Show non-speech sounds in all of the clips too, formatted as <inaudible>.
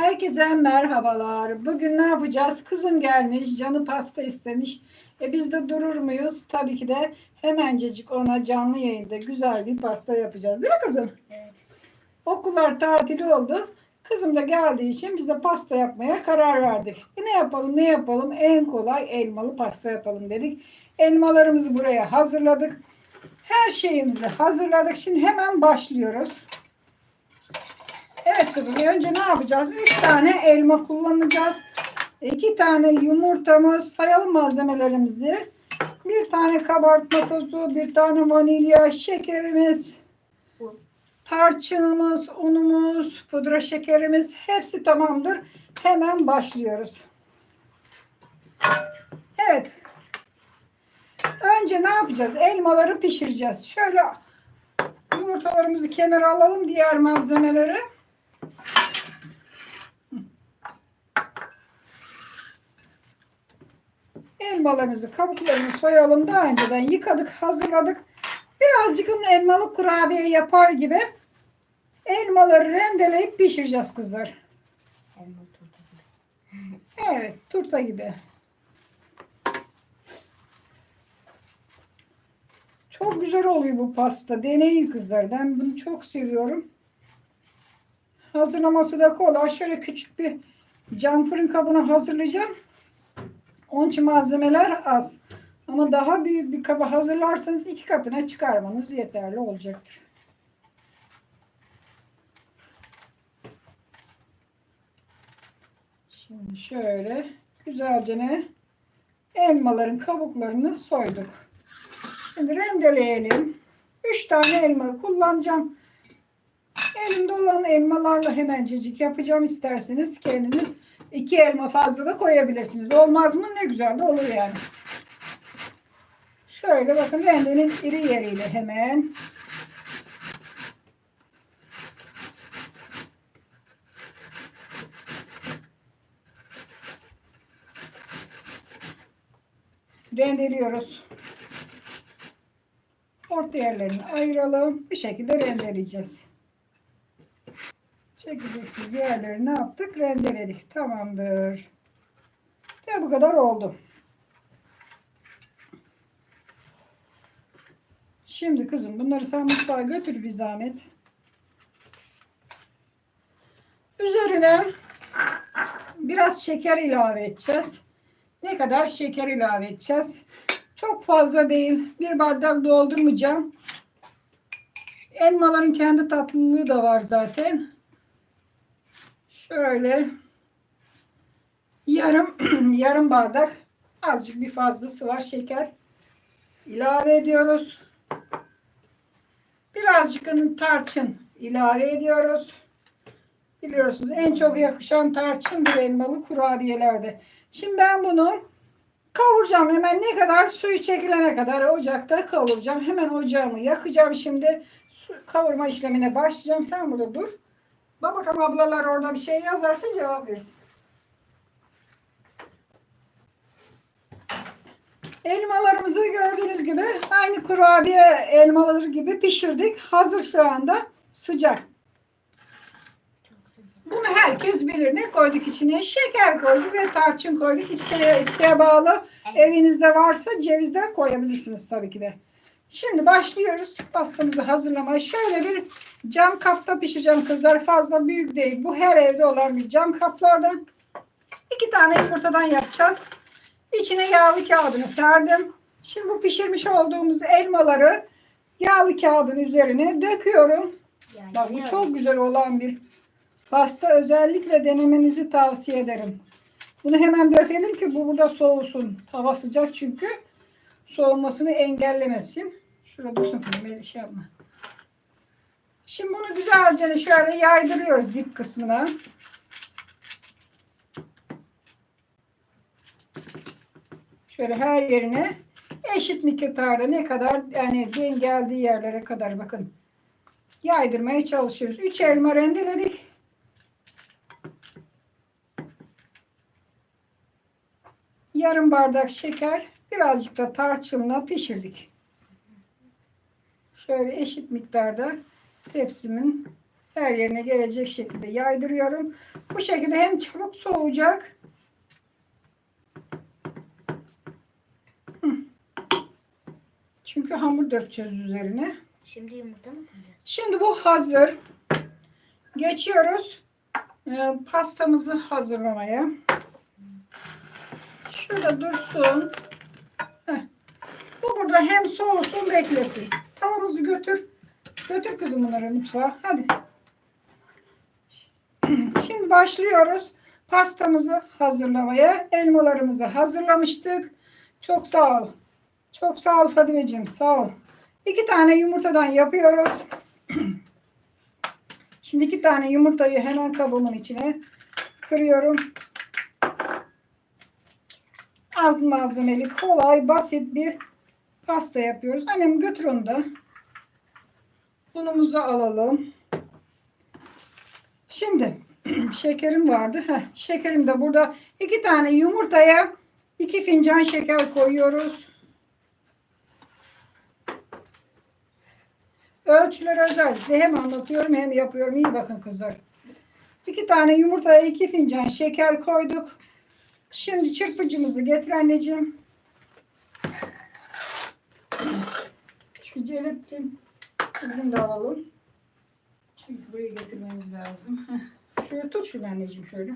Herkese merhabalar. Bugün ne yapacağız? Kızım gelmiş, canı pasta istemiş. E biz de durur muyuz? Tabii ki de hemencecik ona canlı yayında güzel bir pasta yapacağız. Değil mi kızım? Evet. Okullar tatil oldu. Kızım da geldiği için biz de pasta yapmaya karar verdik. E ne yapalım ne yapalım? En kolay elmalı pasta yapalım dedik. Elmalarımızı buraya hazırladık. Her şeyimizi hazırladık. Şimdi hemen başlıyoruz. Evet kızım önce ne yapacağız? 3 tane elma kullanacağız. 2 tane yumurtamız, sayalım malzemelerimizi. Bir tane kabartma tozu, bir tane vanilya, şekerimiz, tarçınımız, unumuz, pudra şekerimiz hepsi tamamdır. Hemen başlıyoruz. Evet. Önce ne yapacağız? Elmaları pişireceğiz. Şöyle yumurtalarımızı kenara alalım diğer malzemeleri. Elmalarımızı, kabuklarını soyalım. Daha önceden yıkadık, hazırladık. Birazcık elmalı kurabiye yapar gibi elmaları rendeleyip pişireceğiz kızlar. Elma turta gibi. Evet, turta gibi. Çok güzel oluyor bu pasta. Deneyin kızlar. Ben bunu çok seviyorum. Hazırlaması da kolay. Şöyle küçük bir cam fırın kabına hazırlayacağım. Onun için malzemeler az. Ama daha büyük bir kaba hazırlarsanız iki katına çıkarmanız yeterli olacaktır. Şimdi şöyle güzelce ne elmaların kabuklarını soyduk. Şimdi rendeleyelim. 3 tane elma kullanacağım. Elimde olan elmalarla hemencecik yapacağım isterseniz kendiniz iki elma fazla da koyabilirsiniz. Olmaz mı? Ne güzel de olur yani. Şöyle bakın rendenin iri yeriyle hemen rendeliyoruz. Orta yerlerini ayıralım. Bu şekilde rendeleyeceğiz. Çekeceksiz yerleri ne yaptık? Rendeledik. Tamamdır. Ve bu kadar oldu. Şimdi kızım bunları sen mutfağa götür bir zahmet. Üzerine biraz şeker ilave edeceğiz. Ne kadar şeker ilave edeceğiz? Çok fazla değil. Bir bardak doldurmayacağım. Elmaların kendi tatlılığı da var zaten. Şöyle yarım <clears throat> yarım bardak azıcık bir fazlası var şeker ilave ediyoruz. Birazcık tarçın ilave ediyoruz. Biliyorsunuz en çok yakışan tarçın bu elmalı kurabiyelerde. Şimdi ben bunu kavuracağım hemen ne kadar suyu çekilene kadar ocakta kavuracağım. Hemen ocağımı yakacağım şimdi. Su, kavurma işlemine başlayacağım. Sen burada dur. Bak bakalım ablalar orada bir şey yazarsa cevap versin. Elmalarımızı gördüğünüz gibi aynı kurabiye elmaları gibi pişirdik. Hazır şu anda sıcak. Bunu herkes bilir. Ne koyduk içine? Şeker koyduk ve tarçın koyduk. İsteğe, isteğe bağlı. Evinizde varsa ceviz de koyabilirsiniz tabii ki de. Şimdi başlıyoruz pastamızı hazırlamaya. Şöyle bir cam kapta pişireceğim kızlar. Fazla büyük değil. Bu her evde olan bir cam kaplardan. İki tane yumurtadan yapacağız. İçine yağlı kağıdını serdim. Şimdi bu pişirmiş olduğumuz elmaları yağlı kağıdın üzerine döküyorum. Yani Bak bu çok güzel olan bir pasta. Özellikle denemenizi tavsiye ederim. Bunu hemen dökelim ki bu burada soğusun. Hava sıcak çünkü. Soğumasını engellemesin. Şurada dursun kızım. Şey yapma. Şimdi bunu güzelce şöyle yaydırıyoruz dip kısmına. Şöyle her yerine eşit miktarda ne kadar yani den geldiği yerlere kadar bakın yaydırmaya çalışıyoruz. 3 elma rendeledik. Yarım bardak şeker, birazcık da tarçınla pişirdik. Şöyle eşit miktarda tepsimin her yerine gelecek şekilde yaydırıyorum. Bu şekilde hem çabuk soğuyacak. Çünkü hamur dökeceğiz üzerine. Şimdi yumurta mı koyacağız? Şimdi bu hazır. Geçiyoruz e, pastamızı hazırlamaya. Şurada dursun. Heh. Bu burada hem soğusun beklesin. Tavamızı götür. Götür kızım bunları mutfağa. Hadi. <clears throat> Şimdi başlıyoruz pastamızı hazırlamaya. Elmalarımızı hazırlamıştık. Çok sağ ol. Çok sağ ol Fadimeciğim. Sağ ol. İki tane yumurtadan yapıyoruz. <clears throat> Şimdi iki tane yumurtayı hemen kabımın içine kırıyorum. Az malzemeli, kolay, basit bir pasta yapıyoruz. Annem götür onu da. Unumuzu alalım. Şimdi <clears throat> şekerim vardı. Heh, şekerim de burada. İki tane yumurtaya iki fincan şeker koyuyoruz. Ölçüler özellikle hem anlatıyorum hem yapıyorum. İyi bakın kızlar. İki tane yumurtaya iki fincan şeker koyduk. Şimdi çırpıcımızı getir anneciğim. Şu celetin ucunu da alalım. Çünkü buraya getirmemiz lazım. Şöyle tut şunu anneciğim şöyle.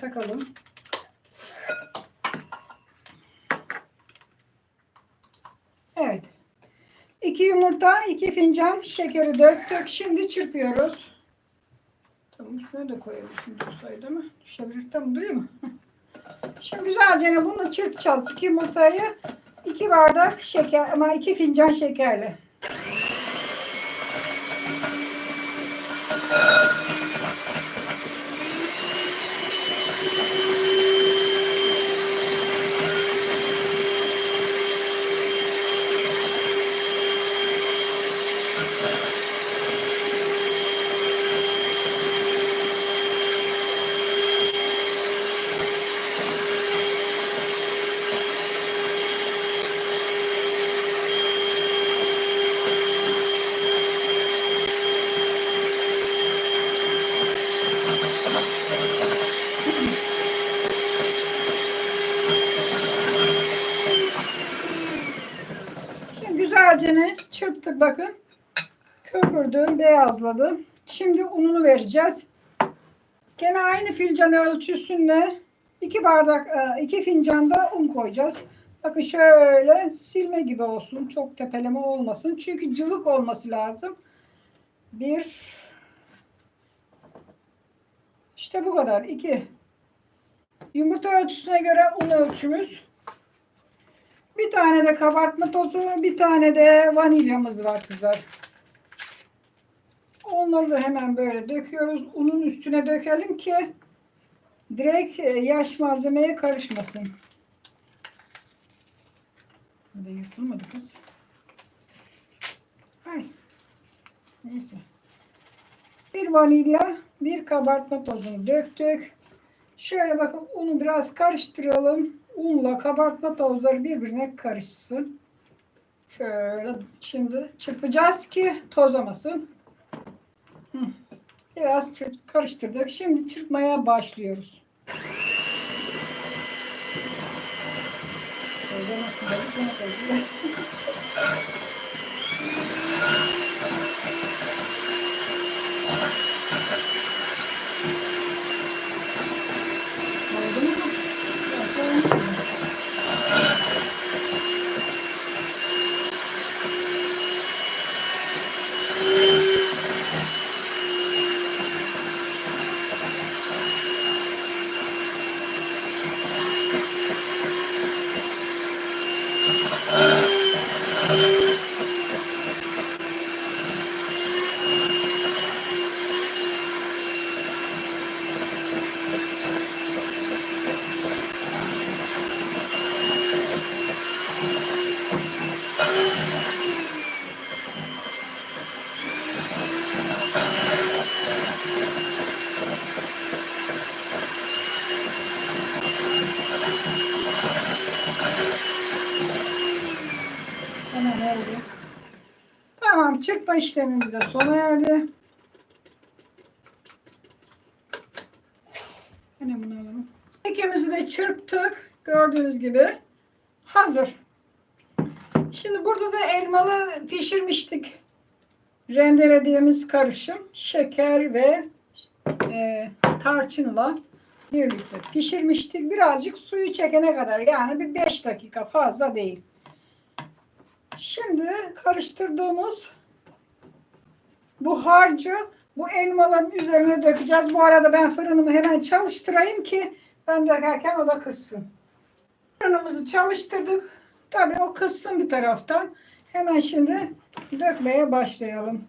Takalım. Evet. İki yumurta, iki fincan şekeri döktük. Şimdi çırpıyoruz. Tamam üstüne de koyabilirsin dursaydı ama düşebilir. Tamam duruyor mu? Şimdi güzelce bunu çırpacağız. İki yumurtayı iki bardak şeker ama iki fincan şekerle. Şimdi güzelce ne çırptık bakın. Köpürdü, beyazladı. Şimdi ununu vereceğiz. Gene aynı fincan ölçüsünde iki bardak, e, iki fincan da un koyacağız. Bakın şöyle silme gibi olsun. Çok tepeleme olmasın. Çünkü cıvık olması lazım. Bir işte bu kadar. İki. Yumurta ölçüsüne göre un ölçümüz. Bir tane de kabartma tozu, bir tane de vanilyamız var kızlar. Onları da hemen böyle döküyoruz. Unun üstüne dökelim ki direkt e, yaş malzemeye karışmasın. Burada yırtılmadı kız. Ay. Neyse. Bir vanilya, bir kabartma tozunu döktük. Şöyle bakın unu biraz karıştıralım. Unla kabartma tozları birbirine karışsın. Şöyle şimdi çırpacağız ki tozamasın. Biraz karıştırdık. Şimdi çırpmaya başlıyoruz. Koyayım. sona erdi. Tamam çırpma işlemimiz de sona erdi. Yine bunu alalım. Tekemizi de çırptık. Gördüğünüz gibi hazır. Şimdi burada da elmalı pişirmiştik. Rendelediğimiz karışım şeker ve e, tarçınla birlikte pişirmiştik. Birazcık suyu çekene kadar yani bir 5 dakika fazla değil. Şimdi karıştırdığımız bu harcı bu elmaların üzerine dökeceğiz. Bu arada ben fırınımı hemen çalıştırayım ki ben dökerken o da kızsın. Fırınımızı çalıştırdık. Tabii o kızsın bir taraftan. Hemen şimdi dökmeye başlayalım.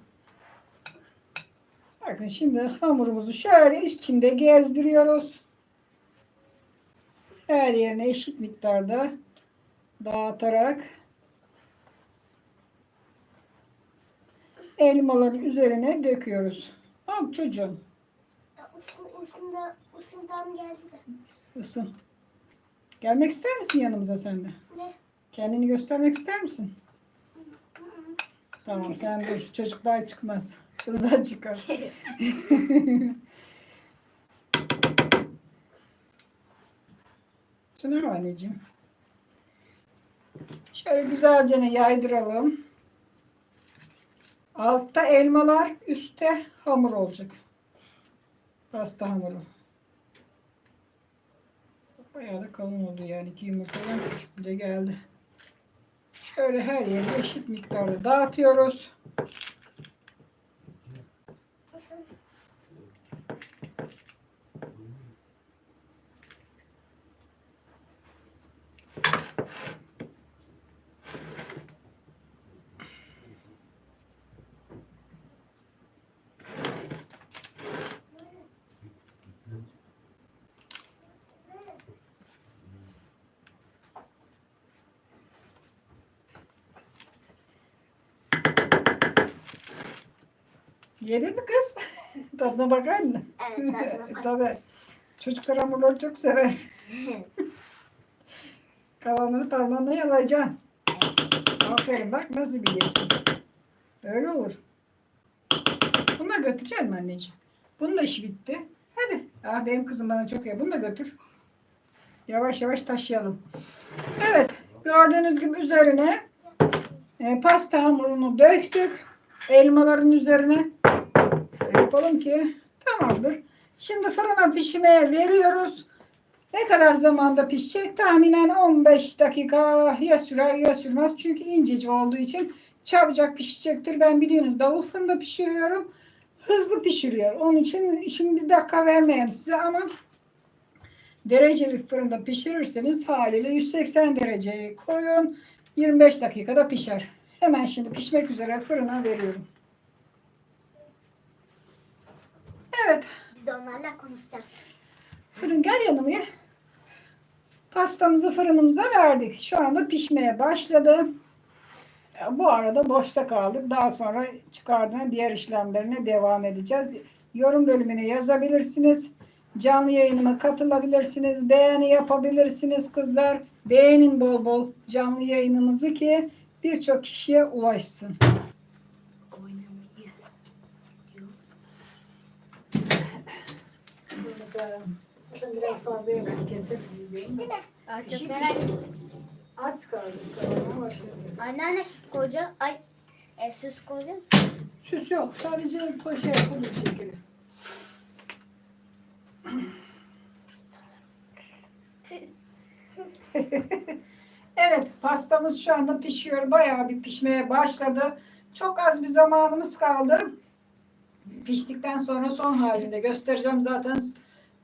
Bakın şimdi hamurumuzu şöyle içinde gezdiriyoruz. Her yerine eşit miktarda dağıtarak elmaların üzerine döküyoruz. Al çocuğum Isın, ısında, ısındam geldi de. ısın. Gelmek ister misin yanımıza sen de? Ne? Kendini göstermek ister misin? Tamam sen dur. Çocuklar çıkmaz. Kızlar çıkar. <laughs> Şunu al anneciğim. Şöyle güzelce yaydıralım. Altta elmalar, üstte hamur olacak. Pasta hamuru. Bayağı da kalın oldu yani. iki yumurtadan küçük bile geldi. Şöyle her yerine eşit miktarda dağıtıyoruz. Yedin mi kız? <laughs> Tadına bakar mısın? Evet, tadına bak. <laughs> Tabii. Çocuklar hamurları çok sever. <laughs> Kalanını parmağınla yalayacaksın. Aferin bak nasıl biliyorsun. Öyle olur. Bunu da götüreceksin mi anneciğim? Bunun da işi bitti. Hadi. Aa, benim kızım bana çok iyi. Bunu da götür. Yavaş yavaş taşıyalım. Evet. Gördüğünüz gibi üzerine e, pasta hamurunu döktük. Elmaların üzerine yapalım ki tamamdır. Şimdi fırına pişmeye veriyoruz. Ne kadar zamanda pişecek? Tahminen 15 dakika ya sürer ya sürmez. Çünkü incecik olduğu için çabucak pişecektir. Ben biliyorsunuz davul fırında pişiriyorum. Hızlı pişiriyor. Onun için şimdi bir dakika vermeyeyim size ama dereceli fırında pişirirseniz haliyle 180 dereceye koyun. 25 dakikada pişer. Hemen şimdi pişmek üzere fırına veriyorum. Evet. Biz de onlarla konuşacağız. Fırın gel yanıma ya. Pastamızı fırınımıza verdik. Şu anda pişmeye başladı. Bu arada boşta kaldık. Daha sonra çıkardığına diğer işlemlerine devam edeceğiz. Yorum bölümüne yazabilirsiniz. Canlı yayınıma katılabilirsiniz. Beğeni yapabilirsiniz kızlar. Beğenin bol bol canlı yayınımızı ki birçok kişiye ulaşsın. Biraz fazla yemek keseriz. Aa, çok merak ettim. Az kaldı. Sonra. Anneanne süt koyacak. Ay e, süt koyacak. Süs yok. Sadece poşe yapılır şekeri. <laughs> evet pastamız şu anda pişiyor. Bayağı bir pişmeye başladı. Çok az bir zamanımız kaldı. Piştikten sonra son halinde göstereceğim zaten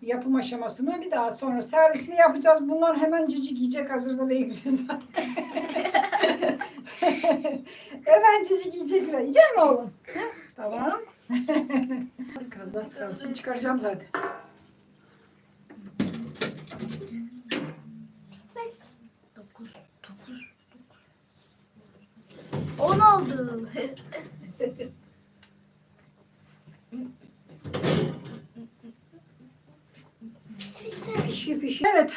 yapım aşamasını. Bir daha sonra servisini yapacağız. Bunlar hemen cicik yiyecek hazırda bekliyor zaten. <laughs> hemen cicik yiyecekler. Yiyecek mi oğlum? Tamam. Kaldı, az kaldı. Şimdi çıkaracağım zaten. Dokuz. Dokuz. On oldu. Pişiyor pişiyor. Evet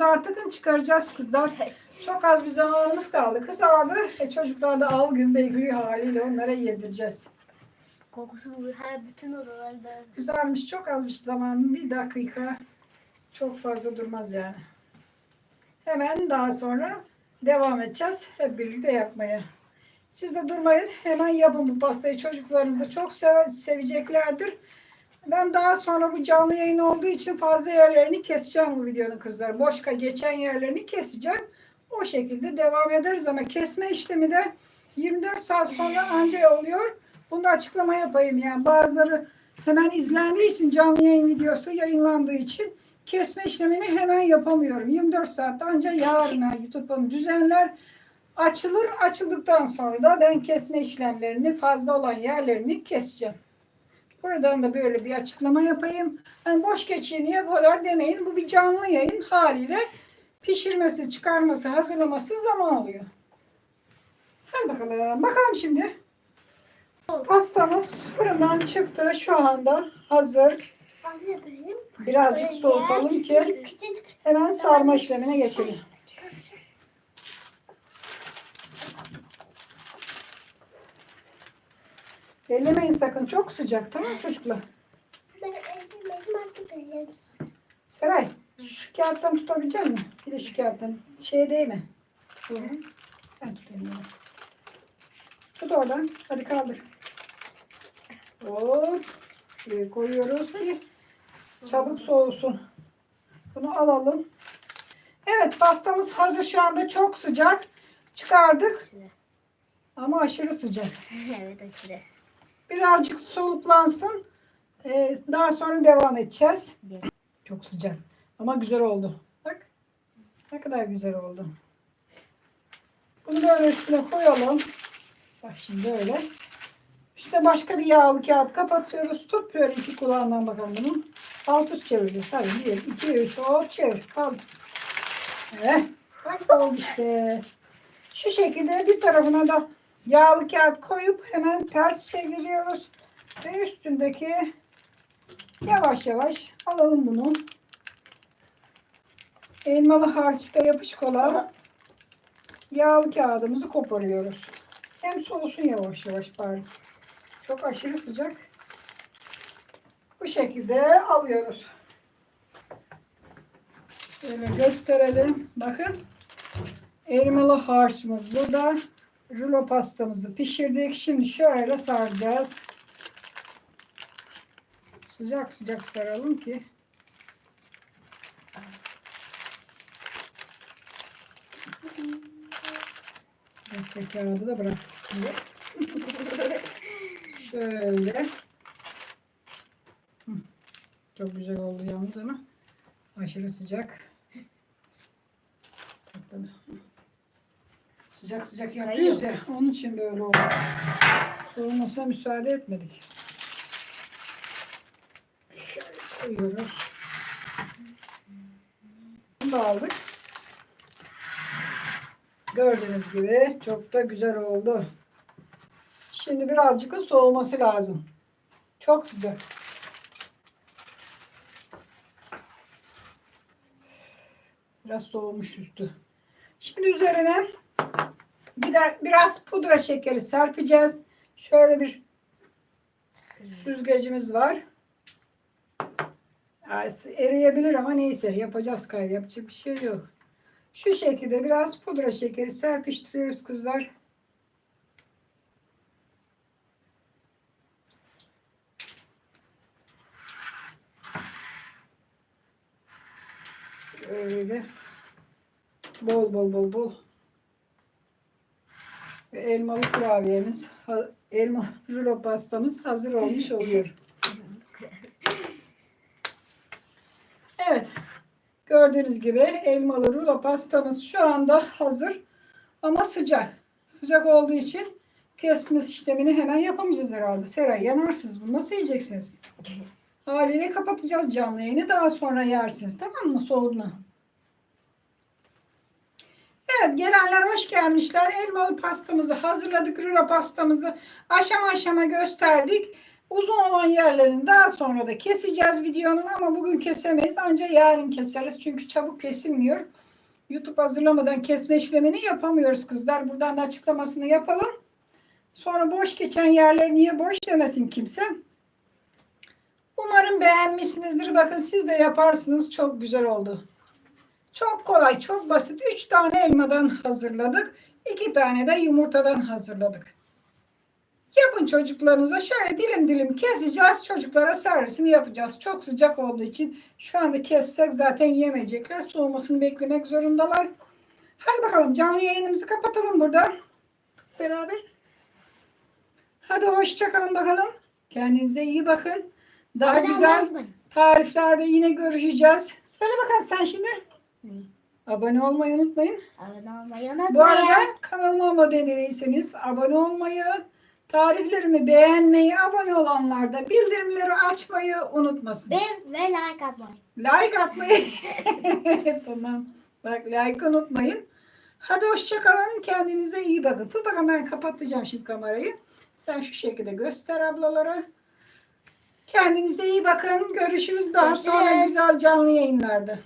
artık çıkaracağız kızlar. <laughs> Çok az bir zamanımız kaldı. Kızardı. E, çocuklar da al gün bekliyor haliyle onlara yedireceğiz. Kokusu bu her bütün odalarda. Kızarmış çok az bir zaman. Bir dakika. Çok fazla durmaz yani. Hemen daha sonra devam edeceğiz. Hep birlikte yapmaya. Siz de durmayın. Hemen yapın bu pastayı. Çocuklarınız da çok seve- seveceklerdir. Ben daha sonra bu canlı yayın olduğu için fazla yerlerini keseceğim bu videonun kızlar. Boşka geçen yerlerini keseceğim. O şekilde devam ederiz ama kesme işlemi de 24 saat sonra anca oluyor. Bunu da açıklama yapayım yani. Bazıları hemen izlendiği için canlı yayın videosu yayınlandığı için kesme işlemini hemen yapamıyorum. 24 saatte anca yarına YouTube'un düzenler açılır. Açıldıktan sonra da ben kesme işlemlerini fazla olan yerlerini keseceğim. Buradan da böyle bir açıklama yapayım. Yani boş geçiyor niye bu kadar demeyin. Bu bir canlı yayın haliyle pişirmesi, çıkarması, hazırlaması zaman alıyor. Hadi bakalım. Bakalım şimdi. Pastamız fırından çıktı. Şu anda hazır. Birazcık soğutalım ki hemen sarma işlemine geçelim. Ellemeyin sakın. Çok sıcak tamam mı çocuklar? Ben artık. Seray şu kağıttan tutabilecek misin? Bir de şu kağıttan. Şey değil mi? Ben tutayım. ya. Tut oradan. Hadi kaldır. Hop. Şuraya koyuyoruz ki çabuk soğusun. Bunu alalım. Evet pastamız hazır şu anda çok sıcak. Çıkardık ama aşırı sıcak. <laughs> evet aşırı. Birazcık soluplansın. Ee, daha sonra devam edeceğiz. Evet. Çok sıcak. Ama güzel oldu. Bak. Ne kadar güzel oldu. Bunu böyle üstüne koyalım. Bak şimdi öyle. Üstüne başka bir yağlı kağıt kapatıyoruz. Tut böyle iki kulağından bakalım bunu. Alt üst çevireceğiz. Hadi bir, iki, üç. Hop çevir. Kaldı. Evet. Bak oldu işte. Şu şekilde bir tarafına da yağlı kağıt koyup hemen ters çeviriyoruz. Ve üstündeki yavaş yavaş alalım bunu. Elmalı harçta yapışık olan yağlı kağıdımızı koparıyoruz. Hem soğusun yavaş yavaş pardon. Çok aşırı sıcak. Bu şekilde alıyoruz. Şöyle gösterelim. Bakın. Elmalı harçımız burada. Rulo pastamızı pişirdik. Şimdi şöyle saracağız. Sıcak sıcak saralım ki. Bekle kağıdı da bıraktık içinde. <laughs> Şöyle. Çok güzel oldu yalnız ama aşırı sıcak. Patladı. Sıcak sıcak yapıyoruz ya. Onun için böyle oldu. Soğumasına müsaade etmedik. Şöyle koyuyoruz. Bunu da aldık. Gördüğünüz gibi çok da güzel oldu. Şimdi birazcık da soğuması lazım. Çok sıcak. Biraz soğumuş üstü. Şimdi üzerine biraz pudra şekeri serpeceğiz. Şöyle bir süzgecimiz var. Yani eriyebilir ama neyse yapacağız gayrı. Yapacak bir şey yok. Şu şekilde biraz pudra şekeri serpiştiriyoruz kızlar. Öyle. Bol bol bol bol. Ve elmalı kurabiyemiz, ha- elmalı <laughs> rulo pastamız hazır olmuş oluyor. Evet. Gördüğünüz gibi elmalı rulo pastamız şu anda hazır ama sıcak. Sıcak olduğu için kesme işlemini hemen yapamayacağız herhalde. Seray yanarsınız bunu. Nasıl yiyeceksiniz? <laughs> Haliyle kapatacağız canlı yayını. Daha sonra yersiniz. Tamam mı? Soğuduğuna. Evet gelenler hoş gelmişler. Elmalı pastamızı hazırladık. Rulo pastamızı aşama aşama gösterdik. Uzun olan yerlerini daha sonra da keseceğiz videonun ama bugün kesemeyiz. Ancak yarın keseriz. Çünkü çabuk kesilmiyor. YouTube hazırlamadan kesme işlemini yapamıyoruz kızlar. Buradan da açıklamasını yapalım. Sonra boş geçen yerleri niye boş demesin kimse. Umarım beğenmişsinizdir. Bakın siz de yaparsınız. Çok güzel oldu. Çok kolay, çok basit. Üç tane elmadan hazırladık. İki tane de yumurtadan hazırladık. Yapın çocuklarınıza. Şöyle dilim dilim keseceğiz. Çocuklara servisini yapacağız. Çok sıcak olduğu için şu anda kessek zaten yemeyecekler. Soğumasını beklemek zorundalar. Hadi bakalım canlı yayınımızı kapatalım burada. Beraber. Hadi hoşçakalın bakalım. Kendinize iyi bakın. Daha güzel tariflerde yine görüşeceğiz. Söyle bakalım sen şimdi. Ne? Abone olmayı unutmayın. Abone olmayı Bu arada unutmayın. kanalıma abone değilseniz abone olmayı, tariflerimi beğenmeyi, abone olanlar da bildirimleri açmayı unutmasın. Ve, ve like atmayı. Like atmayı. <laughs> tamam. Bak like unutmayın. Hadi hoşçakalın. Kendinize iyi bakın. Tut bakalım ben kapatacağım şimdi kamerayı. Sen şu şekilde göster ablalara. Kendinize iyi bakın. Görüşürüz daha sonra Görüşürüz. güzel canlı yayınlarda.